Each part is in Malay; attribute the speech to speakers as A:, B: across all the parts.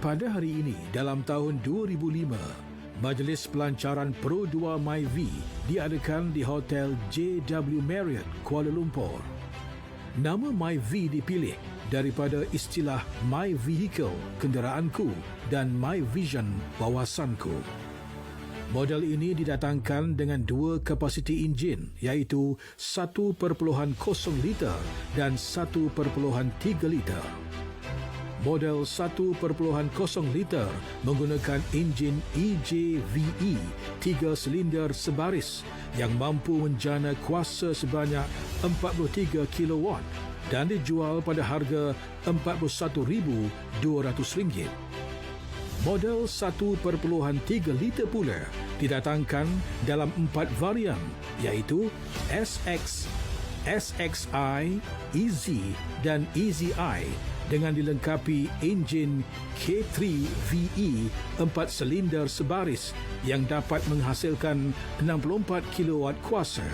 A: Pada hari ini dalam tahun 2005, Majlis Pelancaran Pro 2 MyV diadakan di Hotel JW Marriott, Kuala Lumpur. Nama MyV dipilih daripada istilah My Vehicle, kenderaanku dan My Vision, wawasanku. Model ini didatangkan dengan dua kapasiti enjin iaitu 1.0 liter dan 1.3 liter. Model 1.0 liter menggunakan enjin E EJVE 3 silinder sebaris yang mampu menjana kuasa sebanyak 43 kilowatt dan dijual pada harga RM41,200. Model 1.3 liter pula didatangkan dalam empat varian iaitu SX, SXI, EZ dan EZI dengan dilengkapi enjin K3VE 4 silinder sebaris yang dapat menghasilkan 64 kilowatt kuasa.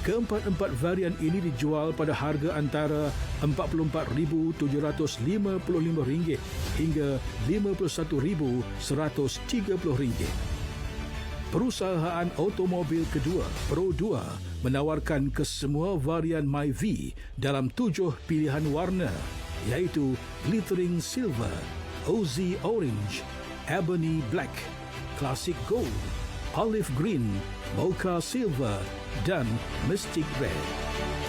A: Keempat-empat varian ini dijual pada harga antara RM44,755 hingga RM51,130. Perusahaan automobil kedua Pro 2 menawarkan kesemua varian MyV dalam tujuh pilihan warna iaitu Glittering Silver, OZ Orange, Ebony Black, Classic Gold, Olive Green, Mocha Silver dan Mystic Red.